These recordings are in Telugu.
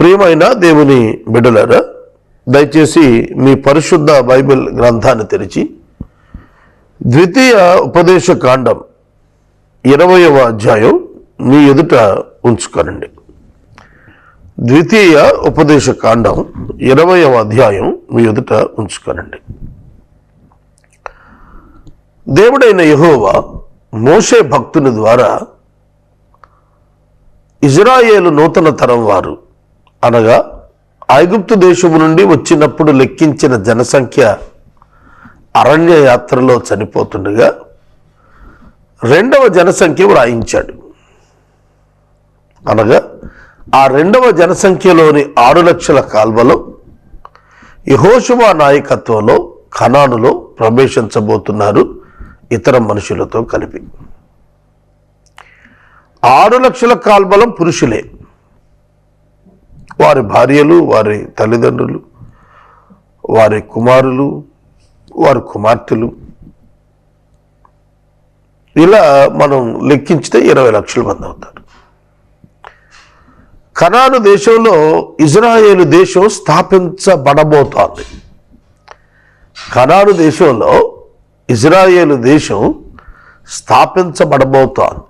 ప్రియమైన దేవుని బిడ్డలారా దయచేసి మీ పరిశుద్ధ బైబిల్ గ్రంథాన్ని తెరిచి ద్వితీయ ఉపదేశ కాండం ఇరవయవ అధ్యాయం మీ ఎదుట ఉంచుకోనండి. ద్వితీయ ఉపదేశ కాండం ఇరవయవ అధ్యాయం మీ ఎదుట ఉంచుకోనండి. దేవుడైన యహోవా మోషే భక్తుని ద్వారా ఇజ్రాయేలు నూతన తరం వారు అనగా ఐగుప్తు దేశము నుండి వచ్చినప్పుడు లెక్కించిన జనసంఖ్య అరణ్య యాత్రలో చనిపోతుండగా రెండవ జనసంఖ్య వ్రాయించాడు అనగా ఆ రెండవ జనసంఖ్యలోని ఆరు లక్షల కాల్వలో యహోషువా నాయకత్వంలో ఖనానులో ప్రవేశించబోతున్నారు ఇతర మనుషులతో కలిపి. ఆరు లక్షల కాల్బలం పురుషులే. వారి భార్యలు వారి తల్లిదండ్రులు వారి కుమారులు వారి కుమార్తెలు. ఇలా మనం లెక్కించితే ఇరవై లక్షల మంది అవుతారు. కనాను దేశంలో ఇజ్రాయేల్ దేశం స్థాపించబడబోతోంది. కనాను దేశంలో ఇజ్రాయేల్ దేశం స్థాపించబడబోతోంది.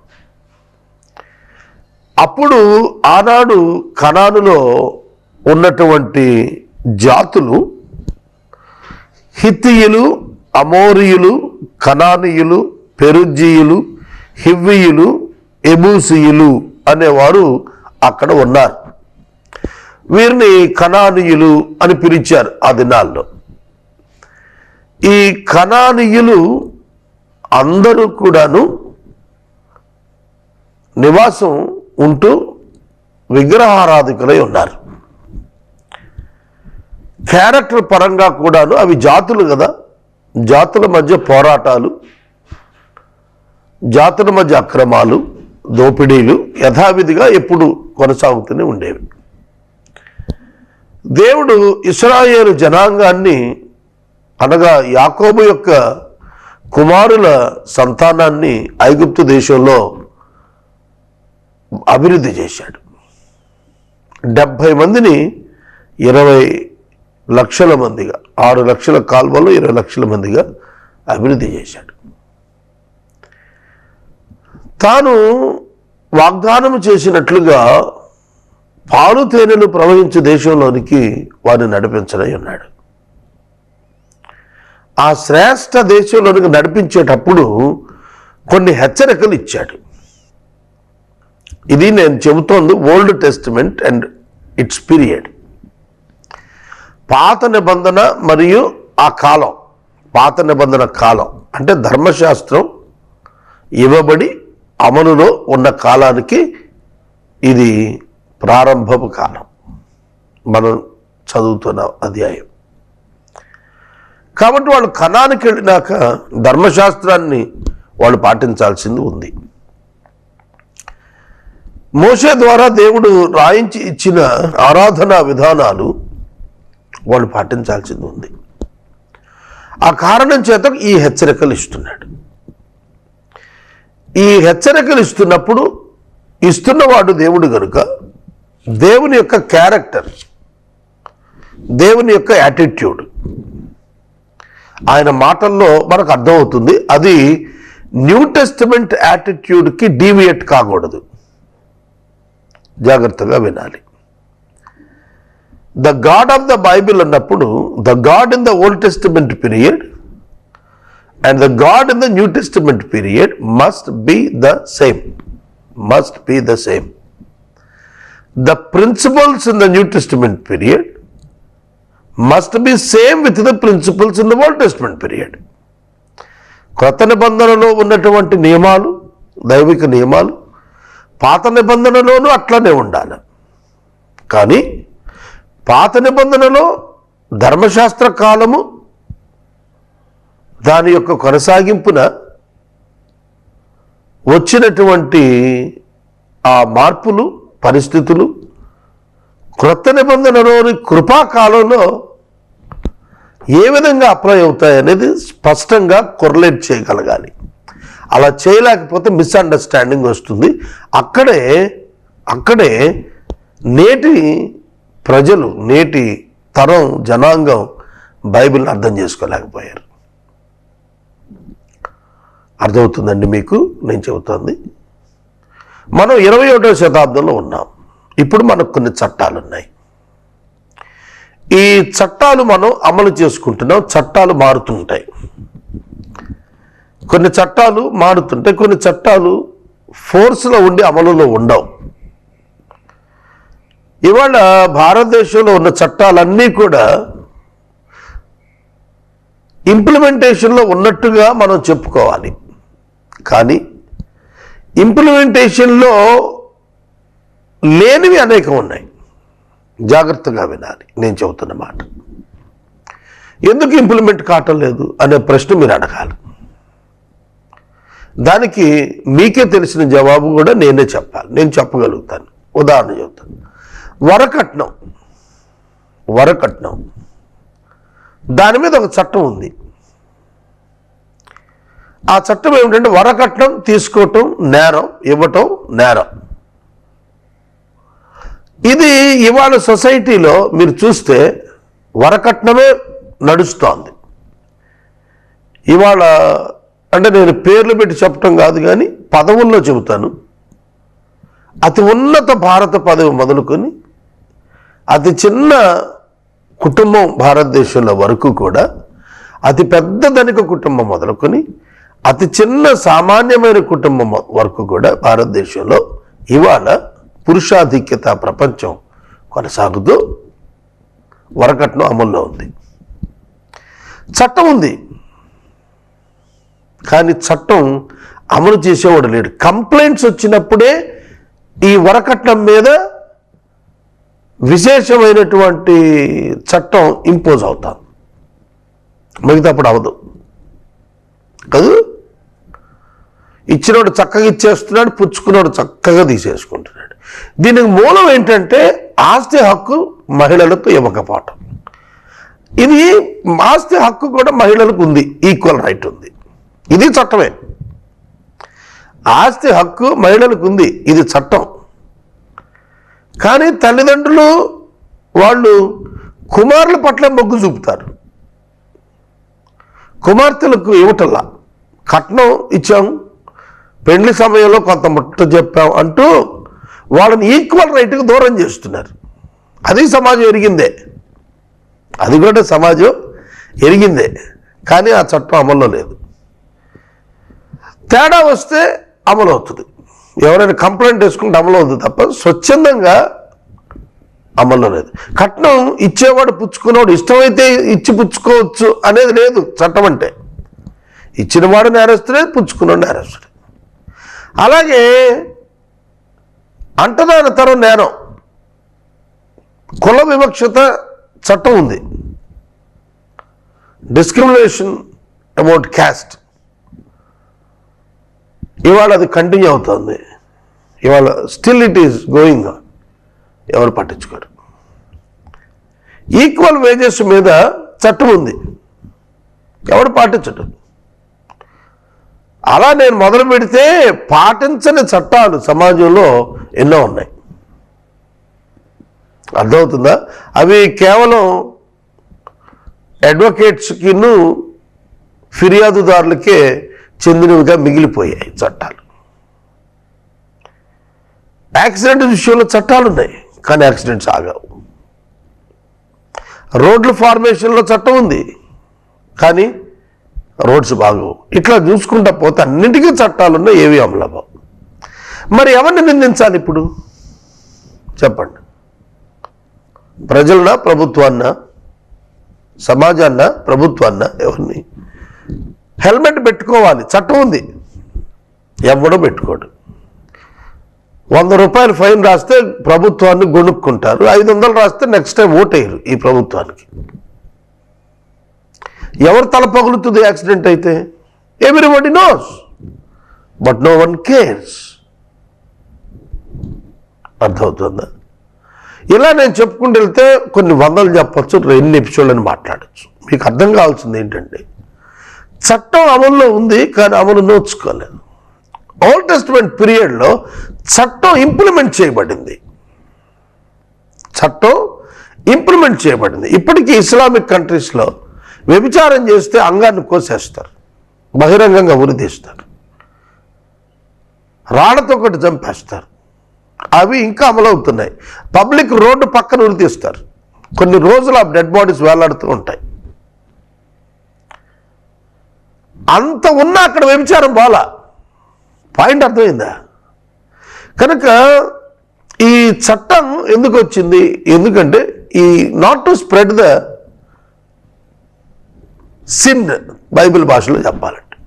అప్పుడు ఆనాడు కణానులో ఉన్నటువంటి జాతులు హిత్తియులు అమోరియులు కణానీయులు పెరుజీయులు హివ్వీయులు ఎబూసియులు అనేవారు అక్కడ ఉన్నారు. వీరిని కణానీయులు అని పిలిచారు ఆ దినాల్లో. ఈ కణానీయులు అందరూ కూడాను నివాసం ఉంటూ విగ్రహారాధికులై ఉన్నారు. క్యారెక్టర్ పరంగా కూడాను అవి జాతులు కదా. జాతుల మధ్య పోరాటాలు జాతుల మధ్య అక్రమాలు దోపిడీలు యథావిధిగా ఎప్పుడు కొనసాగుతూనే ఉండేవి. దేవుడు ఇస్రాయేలు జనాంగాన్ని అనగా యాకోబు యొక్క కుమారుల సంతానాన్ని ఐగుప్తు దేశంలో అభివృద్ధి చేశాడు. డెబ్భై మందిని ఇరవై లక్షల మందిగా ఆరు లక్షల కాల్వలు ఇరవై లక్షల మందిగా అభివృద్ధి చేశాడు. తాను వాగ్దానం చేసినట్లుగా పాలు తేనెలు ప్రవహించే దేశంలోనికి వారిని నడిపించడై ఉన్నాడు ఆ శ్రేష్ఠ దేశంలోనికి నడిపించేటప్పుడు కొన్ని హెచ్చరికలు ఇచ్చాడు. ఇది నేను చెబుతోంది Old Testament and it's period. పాత నిబంధన మరియు ఆ కాలం పాత నిబంధన కాలం అంటే ధర్మశాస్త్రం ఇవ్వబడి అమలులో ఉన్న కాలానికి ఇది ప్రారంభపు కాలం. మనం చదువుతున్న అధ్యాయం. కాబట్టి వాళ్ళు కణానికి వెళ్ళినాక ధర్మశాస్త్రాన్ని వాళ్ళు పాటించాల్సింది ఉంది. మోసే ద్వారా దేవుడు రాయించి ఇచ్చిన ఆరాధనా విధానాలు వాళ్ళు పాటించాల్సింది ఉంది. ఆ కారణం చేత ఈ హెచ్చరికలు ఇస్తున్నాడు. ఈ హెచ్చరికలు ఇస్తున్నప్పుడు ఇస్తున్నవాడు దేవుడు గనుక దేవుని యొక్క క్యారెక్టర్ దేవుని యొక్క యాటిట్యూడ్ ఆయన మాటల్లో మనకు అర్థమవుతుంది అది న్యూ టెస్టిమెంట్ యాటిట్యూడ్కి డీవియేట్ కాకూడదు. జాగ్రత్తగా వినాలి. The God of the Bible అన్నప్పుడు the God in the Old Testament period and the God in the New Testament period must be the same must be the same the principles in the New Testament period must be same with the principles in the Old Testament period క్రొత్త నిబంధనలో ఉన్నటువంటి నియమాలు దైవిక నియమాలు పాత నిబంధనలోనూ అట్లనే ఉండాలి. కానీ పాత నిబంధనలో ధర్మశాస్త్ర కాలము దాని యొక్క కొనసాగింపున వచ్చినటువంటి ఆ మార్పులు పరిస్థితులు క్రొత్త నిబంధనలోని కృపాకాలంలో ఏ విధంగా అప్లై అవుతాయి అనేది స్పష్టంగా కొరలేట్ చేయగలగాలి. అలా చేయలేకపోతే మిస్అండర్స్టాండింగ్ వస్తుంది. అక్కడే అక్కడే నేటి ప్రజలు నేటి తరం జనాంగం బైబిల్ని అర్థం చేసుకోలేకపోయారు. అర్థమవుతుందండి మీకు? నేను చెబుతోంది. మనం ఇరవై ఒకటో శతాబ్దంలో ఉన్నాం. ఇప్పుడు మనకు కొన్ని చట్టాలు ఉన్నాయి ఈ చట్టాలు మనం అమలు చేసుకుంటున్నాం చట్టాలు మారుతుంటాయి. కొన్ని చట్టాలు మారుతుంటాయి కొన్ని చట్టాలు ఫోర్స్లో ఉండి అమలులో ఉండవు. ఇవాళ భారతదేశంలో ఉన్న చట్టాలన్నీ కూడా ఇంప్లిమెంటేషన్లో ఉన్నట్టుగా మనం చెప్పుకోవాలి. కానీ ఇంప్లిమెంటేషన్లో లేనివి అనేకం ఉన్నాయి. జాగ్రత్తగా వినాలి. నేను చెబుతున్న మాట. ఎందుకు ఇంప్లిమెంట్ కావటం లేదు అనే ప్రశ్న మీరు అడగాలి. దానికి మీకే తెలిసిన జవాబు కూడా నేనే చెప్పాలి. నేను చెప్పగలుగుతాను. ఉదాహరణ చెబుతాను వరకట్నం. వరకట్నం. దాని మీద ఒక చట్టం ఉంది. ఆ చట్టం ఏమిటంటే వరకట్నం తీసుకోవటం నేరం ఇవ్వటం నేరం. ఇది ఇవాళ సొసైటీలో మీరు చూస్తే వరకట్నమే నడుస్తోంది. ఇవాళ అంటే నేను పేర్లు పెట్టి చెప్పటం కాదు కానీ పదవుల్లో చెబుతాను. అతి ఉన్నత భారత పదవి మొదలుకొని అతి చిన్న కుటుంబం భారతదేశంలో వరకు కూడా అతి పెద్ద ధనిక కుటుంబం మొదలుకొని అతి చిన్న సామాన్యమైన కుటుంబం వరకు కూడా భారతదేశంలో ఇవాళ పురుషాధిక్యత ప్రపంచం కొనసాగుతూ వరకట్నం అమల్లో ఉంది. చట్టం ఉంది. కానీ చట్టం అమలు చేసేవాడు లేడు. కంప్లైంట్స్ వచ్చినప్పుడే ఈ వరకట్నం మీద విశేషమైనటువంటి చట్టం ఇంపోజ్ అవుతాం. మిగతాప్పుడు అవదు కదూ? ఇచ్చినోడు చక్కగా ఇచ్చేస్తున్నాడు పుచ్చుకున్నాడు చక్కగా తీసేసుకుంటున్నాడు. దీనికి మూలం ఏంటంటే ఆస్తి హక్కు మహిళలకు ఇవ్వకపోవటం. ఇది ఆస్తి హక్కు కూడా మహిళలకు ఉంది ఈక్వల్ రైట్ ఉంది. ఇది చట్టమే. ఆస్తి హక్కు మహిళలకు ఉంది ఇది చట్టం. కానీ తల్లిదండ్రులు వాళ్ళు కుమారుల పట్ల మొగ్గు చూపుతారు. కుమార్తెలకు ఇవ్వటల్లా కట్నం ఇచ్చాం పెళ్ళి సమయంలో కొంత ముట్ట చెప్పాం అంటూ వాళ్ళని ఈక్వల్ రైట్కి దూరం చేస్తున్నారు. అది సమాజం ఎరిగిందే. అది కూడా సమాజం ఎరిగిందే. కానీ ఆ చట్టం అమల్లో లేదు. తేడా వస్తే అమలు అవుతుంది ఎవరైనా కంప్లైంట్ వేసుకుంటే అమలు అవుతుంది తప్ప స్వచ్ఛందంగా అమల్లో లేదు కట్నం ఇచ్చేవాడు పుచ్చుకునేవాడు ఇష్టమైతే ఇచ్చి పుచ్చుకోవచ్చు అనేది లేదు చట్టం అంటే. ఇచ్చినవాడు నేరస్తుడే పుచ్చుకున్నాడు నేరస్తుడే అలాగే అంటదాన తరం నేరం. కుల వివక్షత చట్టం ఉంది. డిస్క్రిమినేషన్ అబౌట్ క్యాస్ట్ ఇవాళ అది కంటిన్యూ అవుతుంది. ఇవాళ స్టిల్ ఇట్ ఈస్ గోయింగ్ ఎవరు పట్టించుకోరు. ఈక్వల్ వేజెస్ మీద చట్టం ఉంది. ఎవడు పాటించడం అలా నేను మొదలు పెడితే పాటించని చట్టాలు సమాజంలో ఎన్నో ఉన్నాయి. అర్థమవుతుందా? అవి కేవలం అడ్వకేట్స్కిను ఫిర్యాదుదారులకే చెందినవిగా మిగిలిపోయాయి చట్టాలు. యాక్సిడెంట్ విషయంలో చట్టాలు ఉన్నాయి కానీ యాక్సిడెంట్స్ ఆగావు. రోడ్ల ఫార్మేషన్లో చట్టం ఉంది కానీ రోడ్స్ బాగవు. ఇట్లా చూసుకుంటా పోతే అన్నింటికీ చట్టాలు ఉన్నాయి ఏవి అమలవ్వవు. మరి ఎవరిని నిందించాలి ఇప్పుడు? చెప్పండి. ప్రజలనా ప్రభుత్వాన్న? సమాజాన్న ప్రభుత్వాన్న ఎవరిని? హెల్మెట్ పెట్టుకోవాలి చట్టం ఉంది. ఎవడో పెట్టుకోడు. వంద రూపాయలు ఫైన్ రాస్తే ప్రభుత్వాన్ని గొనుక్కుంటారు ఐదు వందలు రాస్తే నెక్స్ట్ టైం ఓటేయరు ఈ ప్రభుత్వానికి. ఎవరు తల పగులుతుంది యాక్సిడెంట్ అయితే? Everybody knows but no one cares అర్థమవుతుందా? ఇలా నేను చెప్పుకుంటూ వెళ్తే కొన్ని వందలు చెప్పచ్చు ఎన్ని ఎపిసోడ్లని మాట్లాడచ్చు. మీకు అర్థం కావాల్సింది ఏంటంటే చట్టం అమల్లో ఉంది కానీ అమలు నోచుకోలేదు. ఓల్డ్ టెస్ట్మెంట్ పీరియడ్లో చట్టం ఇంప్లిమెంట్ చేయబడింది. చట్టం ఇంప్లిమెంట్ చేయబడింది. ఇప్పటికీ ఇస్లామిక్ కంట్రీస్లో వ్యభిచారం చేస్తే అంగాన్ని కోసేస్తారు బహిరంగంగా ఉరిదీస్తారు రాళ్ళతో ఒకటి చంపేస్తారు. అవి ఇంకా అమలవుతున్నాయి. పబ్లిక్ రోడ్డు పక్కన ఉరితీస్తారు కొన్ని రోజులు ఆ డెడ్ బాడీస్ వేలాడుతూ ఉంటాయి. అంత ఉన్నా అక్కడ వ్యభిచారం బాలా. పాయింట్ అర్థమైందా? కనుక ఈ చట్టం ఎందుకు వచ్చింది? ఎందుకంటే ఈ not to spread the sin Bible భాషలో చెప్పాలంటే.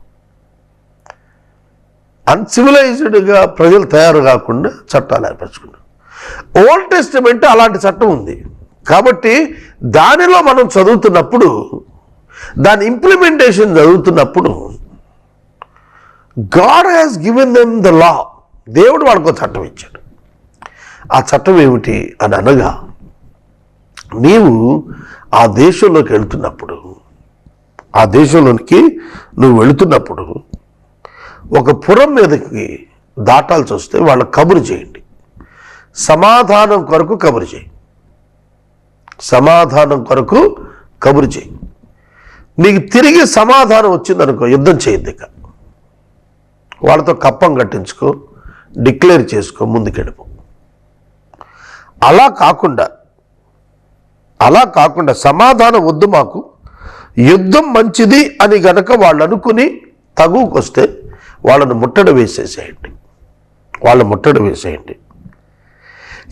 అన్సివిలైజ్డ్గా ప్రజలు తయారు కాకుండా చట్టాలు ఏర్పరచుకున్నారు. ఓల్డ్ టెస్టిమెంట్ అలాంటి చట్టం ఉంది. కాబట్టి దానిలో మనం చదువుతున్నప్పుడు దాని ఇంప్లిమెంటేషన్ చదువుతున్నప్పుడు God has given them the law దేవుడు వాడికి చట్టం ఇచ్చాడు. ఆ చట్టం ఏమిటి అని అనగా నీవు ఆ దేశంలోకి వెళ్తున్నప్పుడు ఆ దేశంలోనికి నువ్వు వెళుతున్నప్పుడు ఒక పురం మీదకి దాటాల్సి వస్తే వాళ్ళ కబురు చేయండి. సమాధానం కొరకు కబురు చేయి. సమాధానం కొరకు కబురు చేయి. నీకు తిరిగి సమాధానం వచ్చిందనుకో యుద్ధం చేయద్దు ఇక. వాళ్ళతో కప్పం కట్టించుకో డిక్లేర్ చేసుకో ముందుకెడుపు అలా కాకుండా అలా కాకుండా సమాధానం వద్దు మాకు. యుద్ధం మంచిది అని గనక వాళ్ళు అనుకుని తగువకొస్తే వాళ్ళను ముట్టడి వేసేసేయండి. వాళ్ళ ముట్టడి వేసేయండి.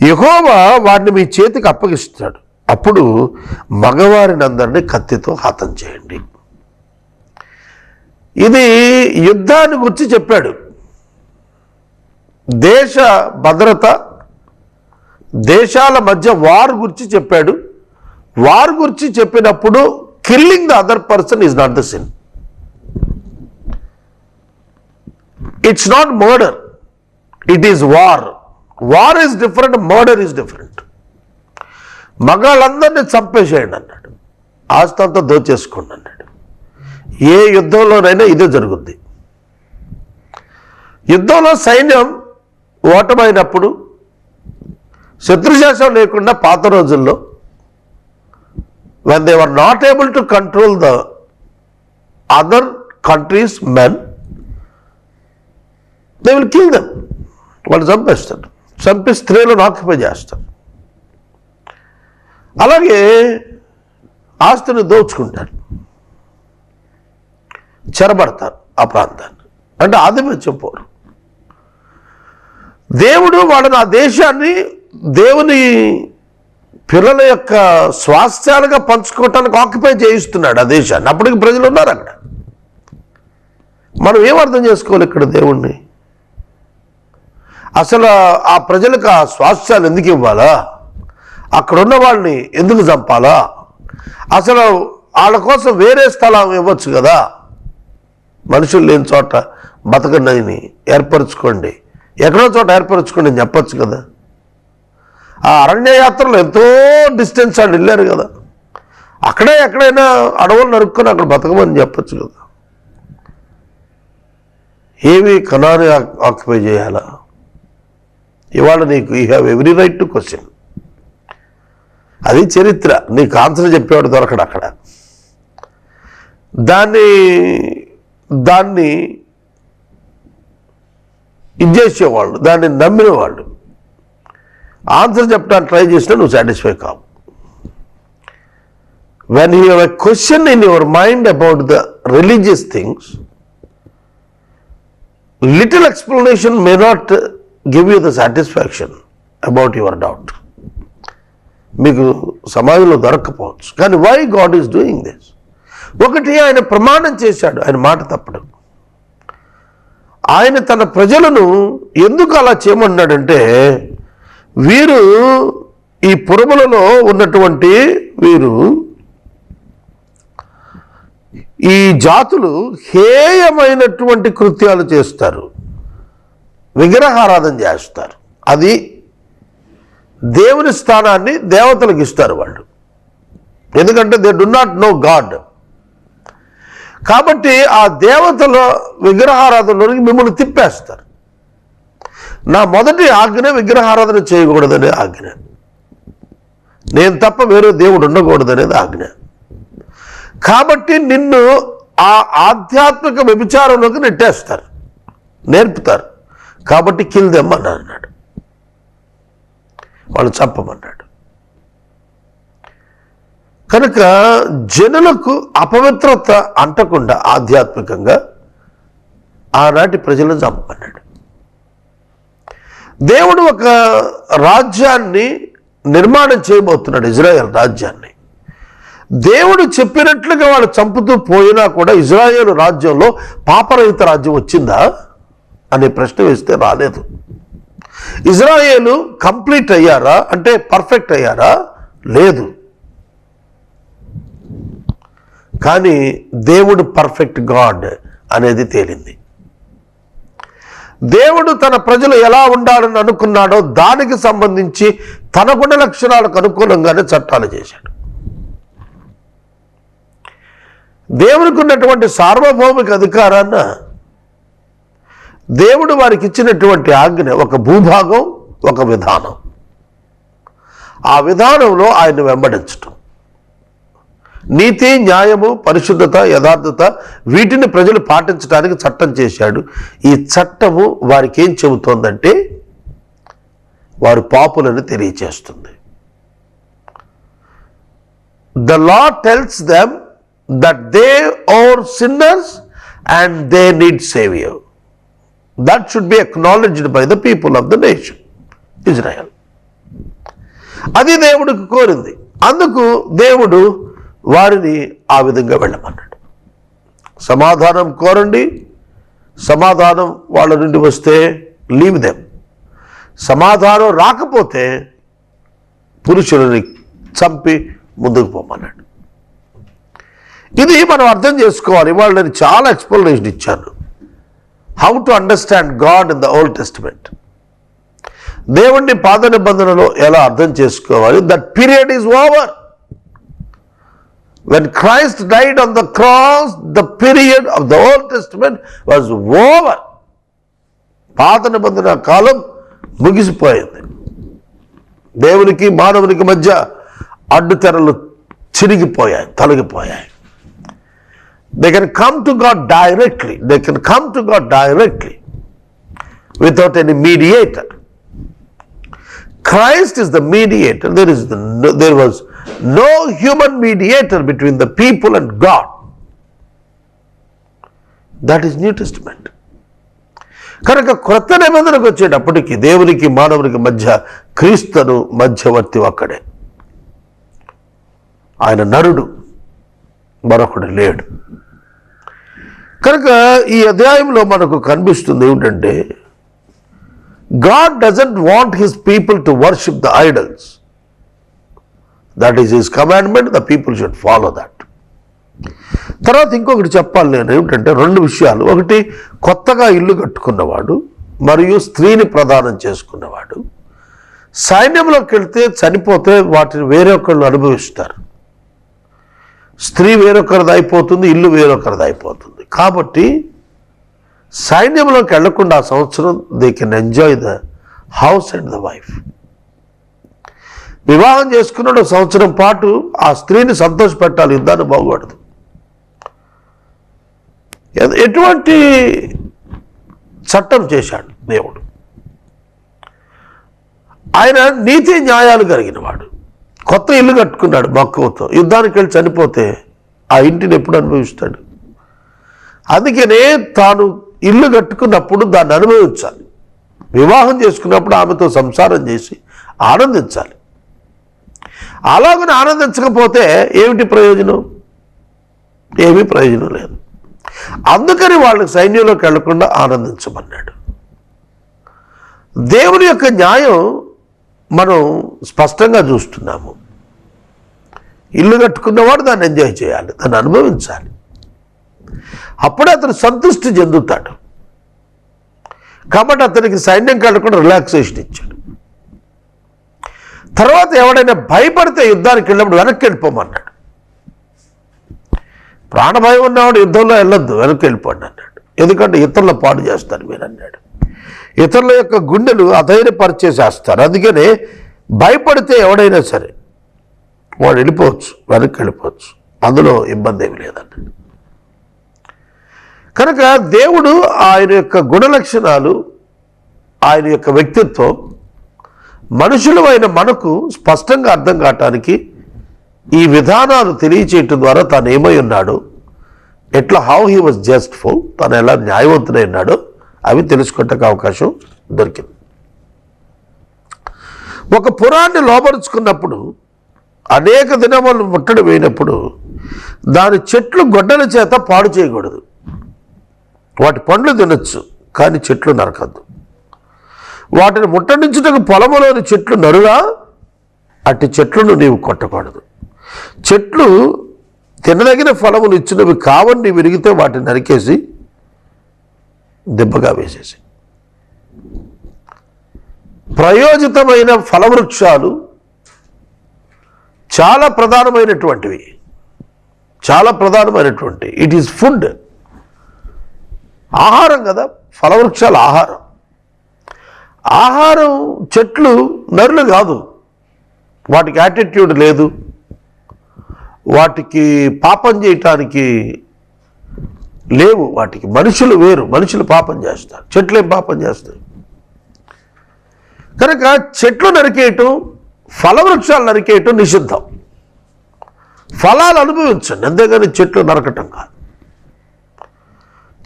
యహోవా వాడిని మీ చేతికి అప్పగిస్తాడు. అప్పుడు మగవారిని అందరినీ కత్తితో హతం చేయండి. ఇది యుద్ధాన్ని గురించి చెప్పాడు. దేశ భద్రత దేశాల మధ్య వార్ గురించి చెప్పాడు. వార్ గురించి చెప్పినప్పుడు killing the other person is not the sin. It's not murder. It is war. War is different murder is different. మగాళ్ళందరినీ చంపేసేయండి అన్నాడు. ఆస్తి అంతా దోచేసుకోండి అన్నాడు. ఏ యుద్ధంలోనైనా ఇదే జరుగుద్ది. యుద్ధంలో సైన్యం ఓటమైనప్పుడు శత్రుశాసం లేకుండా పాత రోజుల్లో when they were not able to control the other countries men they will kill them వాళ్ళు చంపేస్తారు. చంపి స్త్రీలను ఆక్యుపై చేస్తారు అలాగే ఆస్తిని దోచుకుంటారు. చెరబడతారు ఆ ప్రాంతాన్ని. అంటే ఆధిపత్యం పోరు. దేవుడు వాళ్ళని ఆ దేశాన్ని దేవుని పిల్లల యొక్క స్వాస్థ్యాలుగా పంచుకోవటానికి ఆక్యుపై చేయిస్తున్నాడు ఆ దేశాన్ని. అప్పటికి ప్రజలు ఉన్నారు అక్కడ. మనం ఏం అర్థం చేసుకోవాలి ఇక్కడ దేవుణ్ణి? అసలు ఆ ప్రజలకు ఆ స్వాస్థ్యాలు ఎందుకు ఇవ్వాలా? అక్కడున్న వాళ్ళని ఎందుకు చంపాలా? అసలు వాళ్ళ కోసం వేరే స్థలం ఇవ్వచ్చు కదా. మనుషులు లేని చోట బతకనని ఏర్పరచుకోండి. ఎక్కడో చోట ఏర్పరచుకోండి అని చెప్పొచ్చు కదా. ఆ అరణ్య యాత్రలో ఎంతో డిస్టెన్స్ వాళ్ళు వెళ్ళారు కదా. అక్కడే ఎక్కడైనా అడవులు నరుక్కొని అక్కడ బతకమని చెప్పచ్చు కదా. ఏవి కణాన్ని ఆక్యుపై చేయాలా? ఇవాళ నీకు you have every right to question అది చరిత్ర. నీకు ఆన్సర్ చెప్పేవాడు దొరకడు అక్కడ. దాన్ని దాన్ని ఇచ్చేసేవాళ్ళు దాన్ని నమ్మిన వాళ్ళు ఆన్సర్ చెప్పడానికి ట్రై చేసినా నువ్వు సాటిస్ఫై కావు. When you have a question in your mind about the religious things little explanation may not give you the satisfaction about your doubt మీకు సమాజంలో దొరక్కపోవచ్చు. కానీ why God is doing this ఒకటి ఆయన ప్రమాణం చేశాడు. ఆయన మాట తప్పడు. ఆయన తన ప్రజలను ఎందుకు అలా చేయమన్నాడంటే వీరు ఈ పురములలో ఉన్నటువంటి వీరు ఈ జాతులు హేయమైనటువంటి కృత్యాలు చేస్తారు. విగ్రహారాధన చేస్తారు. అది దేవుని స్థానాన్ని దేవతలకు ఇస్తారు వాళ్ళు. ఎందుకంటే they do not know God కాబట్టి ఆ దేవతల విగ్రహారాధనలోనికి మిమ్మల్ని తిప్పేస్తారు. నా మొదటి ఆజ్ఞ విగ్రహారాధన చేయకూడదనే ఆజ్ఞ. నేను తప్ప వేరే దేవుడు ఉండకూడదనేది ఆజ్ఞ. కాబట్టి నిన్ను ఆ ఆధ్యాత్మిక వ్యభిచారంలోకి నెట్టేస్తారు. నేర్పుతారు. కాబట్టి కిల్దెమ్మని అన్నాడు. వాళ్ళు చంపమన్నాడు. కనుక జనులకు అపవిత్రత అంటకుండా ఆధ్యాత్మికంగా ఆనాటి ప్రజలను చంపమన్నాడు. దేవుడు ఒక రాజ్యాన్ని నిర్మాణం చేయబోతున్నాడు ఇజ్రాయెల్ రాజ్యాన్ని. దేవుడు చెప్పినట్లుగా వాళ్ళు చంపుతూ పోయినా కూడా ఇజ్రాయేల్ రాజ్యంలో పాపరహిత రాజ్యం వచ్చిందా? అనే ప్రశ్న వేస్తే రాలేదు. ఇజ్రాయేలు కంప్లీట్ అయ్యారా? అంటే పర్ఫెక్ట్ అయ్యారా? లేదు. కానీ దేవుడు పర్ఫెక్ట్ గాడ్ అనేది తేలింది. దేవుడు తన ప్రజలు ఎలా ఉండాలని అనుకున్నాడో దానికి సంబంధించి తన గుణ లక్షణాలకు అనుకూలంగానే చట్టాలు చేశాడు. దేవునికి ఉన్నటువంటి సార్వభౌమిక అధికారాన్న దేవుడు వారికి ఇచ్చినటువంటి ఆజ్ఞ ఒక భూభాగం ఒక విధానం. ఆ విధానంలో ఆయన వెంబడించటం. నీతి న్యాయము పరిశుద్ధత యథార్థత వీటిని ప్రజలు పాటించడానికి చట్టం చేశాడు. ఈ చట్టము వారికి ఏం చెబుతోందంటే వారు పాపులను తెలియచేస్తుంది. The law tells them that they are sinners and they need saviour that should be acknowledged by the people of the nation Israel అది దేవుడికి కోరింది. అందుకు దేవుడు వారిని ఆ విధంగా వెళ్ళమన్నాడు. సమాధానం కోరండి. సమాధానం వాళ్ళ నుండి వస్తే లీవ్ దెమ్ సమాధానం రాకపోతే పురుషులని చంపి ముందుకు పోమన్నాడు. ఇది మనం అర్థం చేసుకోవాలి. వాళ్ళని నేను చాలా ఎక్స్ప్లెనేషన్ ఇచ్చాను how to understand God in the Old Testament దేవుణ్ణి పాద నిబంధనలో ఎలా అర్థం చేసుకోవాలి? That period is over when Christ died on the cross the period of the Old Testament was over పాత నిబంధన కాలం ముగిసిపోయింది. దేవునికి మానవునికి మధ్య అడ్డుతెరలు చిరిగిపోయాయి తొలగిపోయాయి. They can come to God directly they can come to God directly without any mediator Christ is the mediator. There is the, no, there was no human mediator between the people and God. That is New Testament. కనుక క్రొత్త నిబంధనకు వచ్చేటప్పటికి దేవునికి మానవునికి మధ్య క్రీస్తును మధ్యవర్తి ఒక్కడే ఆయన నరుడు మరొకడు లేడు కనుక ఈ అధ్యాయంలో మనకు కనిపిస్తుంది ఏమిటంటే God doesn't want his people to worship the idols that is his commandment the people should follow that తర్వాత ఇంకొకటి చెప్పాలి నేను ఏమిటంటే రెండు విషయాలు. ఒకటి కొత్తగా ఇల్లు కట్టుకున్నవాడు మరియు స్త్రీని ప్రదానం చేసుకున్నవాడు. సైన్యంలోకి వెళ్తే చనిపోతే వాటిని వేరొకళ్ళు అనుభవిస్తారు. స్త్రీ వేరొకరిది అయిపోతుంది ఇల్లు వేరొకరిది అయిపోతుంది. కాబట్టి సైన్యంలోకి వెళ్ళకుండా ఆ సంవత్సరం they can enjoy the house and the wife వివాహం చేసుకున్నాడు సంవత్సరం పాటు ఆ స్త్రీని సంతోషపెట్టాలి యుద్ధాన్ని బాగుపడదు. ఎటువంటి చట్టం చేశాడు దేవుడు? ఆయన నీతి న్యాయాలు కలిగినవాడు కొత్త ఇల్లు కట్టుకున్నాడు మక్కువతో యుద్ధానికి వెళ్ళి చనిపోతే ఆ ఇంటిని ఎప్పుడు అనుభవిస్తాడు? అందుకనే తాను ఇల్లు కట్టుకున్నప్పుడు దాన్ని అనుభవించాలి. వివాహం చేసుకున్నప్పుడు ఆమెతో సంసారం చేసి ఆనందించాలి. అలాగని ఆనందించకపోతే ఏమిటి ప్రయోజనం? ఏమీ ప్రయోజనం లేదు. అందుకని వాళ్ళకి సైన్యంలోకి వెళ్ళకుండా ఆనందించమన్నాడు. దేవుని యొక్క న్యాయం మనం స్పష్టంగా చూస్తున్నాము. ఇల్లు కట్టుకున్నవాడు దాన్ని ఎంజాయ్ చేయాలి దాన్ని అనుభవించాలి. అప్పుడే అతను సంతృష్టి చెందుతాడు. కాబట్టి అతనికి సైన్యం కట్టకుండా రిలాక్సేషన్ ఇచ్చాడు. తర్వాత ఎవడైనా భయపడితే యుద్ధానికి వెళ్ళినప్పుడు వెనక్కి వెళ్ళిపోమన్నాడు. ప్రాణభయం ఉన్నవాడు యుద్ధంలో వెళ్ళొద్దు వెనక్కి వెళ్ళిపోండి అన్నాడు. ఎందుకంటే ఇతరుల పాడు చేస్తారు మీరు అన్నాడు. ఇతరుల యొక్క గుండెలు అధైర్యపరిచేసేస్తారు. అందుకనే భయపడితే ఎవడైనా సరే వాడు వెళ్ళిపోవచ్చు వెనక్కి వెళ్ళిపోవచ్చు. అందులో ఇబ్బంది ఏమి లేదన్నాడు. కనుక దేవుడు ఆయన యొక్క గుణ లక్షణాలు ఆయన యొక్క వ్యక్తిత్వం మనుషులు అయిన మనకు స్పష్టంగా అర్థం కావటానికి ఈ విధానాలు తెలియచేయటం ద్వారా తాను ఏమై ఉన్నాడు? ఎట్లా హౌ హీ వాజ్ జస్ట్ఫుల్ తను ఎలా న్యాయవంతుడై ఉన్నాడో అవి తెలుసుకోవటానికి అవకాశం దొరికింది. ఒక పురాన్ని లోపరుచుకున్నప్పుడు అనేక దినములు ముట్టడి వేయినప్పుడు దాని చెట్లు గొడ్డల చేత పాడు చేయకూడదు. వాటి పండ్లు తినొచ్చు కానీ చెట్లు నరకద్దు. వాటిని ముట్టడించుటకు పొలములోని చెట్లు నరుగా అట్టి చెట్లను నీవు కొట్టకూడదు. చెట్లు తినదగిన ఫలములు ఇచ్చినవి కావని విరిగితే వాటిని నరికేసి దెబ్బగా వేసేసి. ప్రయోజితమైన ఫలవృక్షాలు చాలా ప్రధానమైనటువంటివి. చాలా ప్రధానమైనటువంటి. ఇట్ ఈస్ ఫుడ్ ఆహారం కదా ఫలవృక్షాలు ఆహారం. ఆహారం చెట్లు నరులు కాదు. వాటికి యాటిట్యూడ్ లేదు. వాటికి పాపం చేయటానికి లేవు. వాటికి మనుషులు వేరు. మనుషులు పాపం చేస్తారు. చెట్లు ఏం పాపం చేస్తాయి? కనుక చెట్లు నరికేయటం ఫలవృక్షాలు నరికేయటం నిషిద్ధం. ఫలాలు అనుభవించండి. అంతేగాని చెట్లు నరకటం కాదు.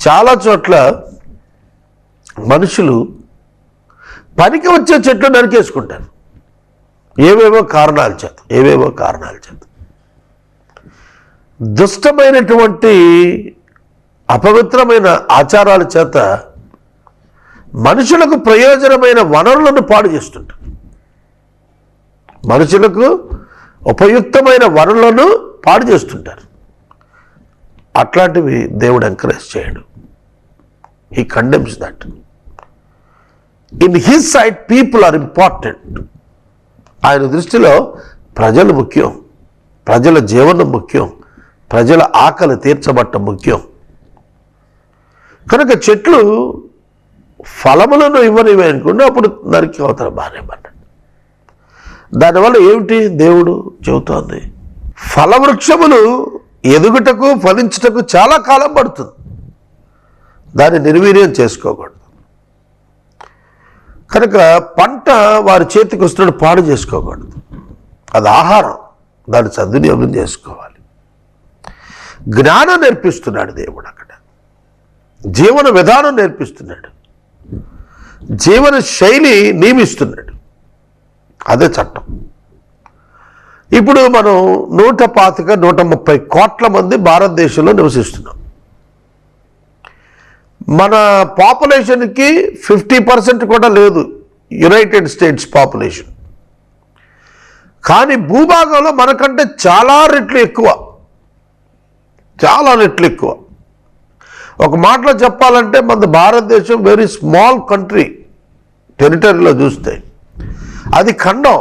చాలా చోట్ల మనుషులు పనికి వచ్చే చెట్లు నరికేసుకుంటారు. ఏవేవో కారణాల చేత ఏవేవో కారణాల చేత. దుష్టమైనటువంటి అపవిత్రమైన ఆచారాల చేత మనుషులకు ప్రయోజనమైన వనరులను పాడు చేస్తుంటారు. మనుషులకు ఉపయుక్తమైన వనరులను పాడు చేస్తుంటారు. అట్లాంటివి దేవుడు ఎంకరేజ్ చేయడు. He condemns that in his side people are important ఆయన దృష్టిలో ప్రజలు ముఖ్యం. ప్రజల జీవనం ముఖ్యం. ప్రజల ఆకలి తీర్చబట్టం ముఖ్యం. కనుక చెట్లు ఫలములను ఇవ్వనివి అనుకుంటే అప్పుడు నరికి అవుతారు బాగానే పడ్డాడు దానివల్ల ఏమిటి దేవుడు చెబుతోంది? ఫలవృక్షములు ఎదుగుటకు ఫలించుటకు చాలా కాలం పడుతుంది. దాన్ని నిర్వీర్యం చేసుకోకూడదు. కనుక పంట వారి చేతికి వస్తున్నట్టు పాడు చేసుకోకూడదు. అది ఆహారం. దాన్ని సద్వినియోగం చేసుకోవాలి. జ్ఞానం నేర్పిస్తున్నాడు దేవుడు అక్కడ. జీవన విధానం నేర్పిస్తున్నాడు. జీవన శైలి నియమిస్తున్నాడు. అదే చట్టం. ఇప్పుడు మనం నూట పాతిక నూట ముప్పై కోట్ల మంది భారతదేశంలో నివసిస్తున్నాం. మన పాపులేషన్కి ఫిఫ్టీ పర్సెంట్ కూడా లేదు యునైటెడ్ స్టేట్స్ పాపులేషన్. కానీ భూభాగంలో మనకంటే చాలా రెట్లు ఎక్కువ. చాలా రెట్లు ఎక్కువ. ఒక మాటలో చెప్పాలంటే మన భారతదేశం వెరీ స్మాల్ కంట్రీ టెరిటరీలో చూస్తే. అది ఖండం.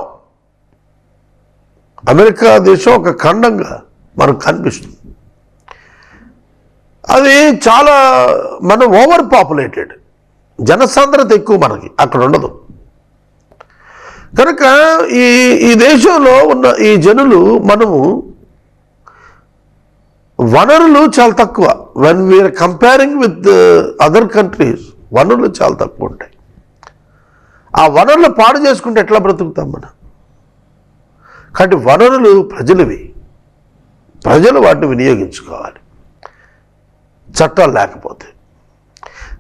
అమెరికా దేశం ఒక ఖండంగా మనకు కనిపిస్తుంది. అది చాలా మనం ఓవర్ పాపులేటెడ్. జనసాంద్రత ఎక్కువ మనకి అక్కడ ఉండదు. కనుక ఈ ఈ దేశంలో ఉన్న ఈ జనులు మనము వనరులు చాలా తక్కువ. When we are comparing with other countries వనరులు చాలా తక్కువ ఉంటాయి. ఆ వనరులు పాడు చేసుకుంటే ఎట్లా బ్రతుకుతాం మనం? కాబట్టి వనరులు ప్రజలవి. ప్రజలు వాటిని వినియోగించుకోవాలి. చట్టాలు లేకపోతే.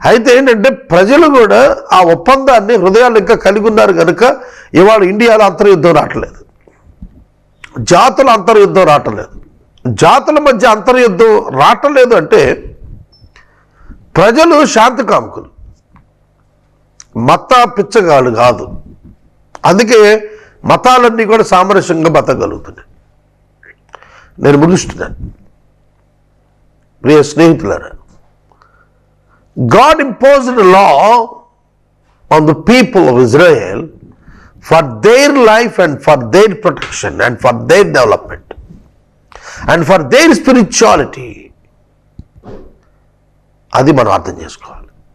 అయితే ఏంటంటే ప్రజలు కూడా ఆ ఒప్పందాన్ని హృదయాలు ఇంకా కలిగి ఉన్నారు కనుక ఇవాళ ఇండియాలో అంతర్యుద్ధం రావట్లేదు. జాతుల అంతర్యుద్ధం రావట్లేదు. జాతుల మధ్య అంతర్యుద్ధం రావట్లేదు అంటే ప్రజలు శాంతి కాముకులు మత పిచ్చగాళ్ళు కాదు. అందుకే మతాలన్నీ కూడా సామరస్యంగా బతకగలుగుతున్నాయి. నేను ముగిస్తున్నాను. ప్రియ స్నేహితులారా God imposed law on the people of Israel for their life and for their protection and for their development and for their spirituality అది మనం అర్థం చేసుకోవాలి.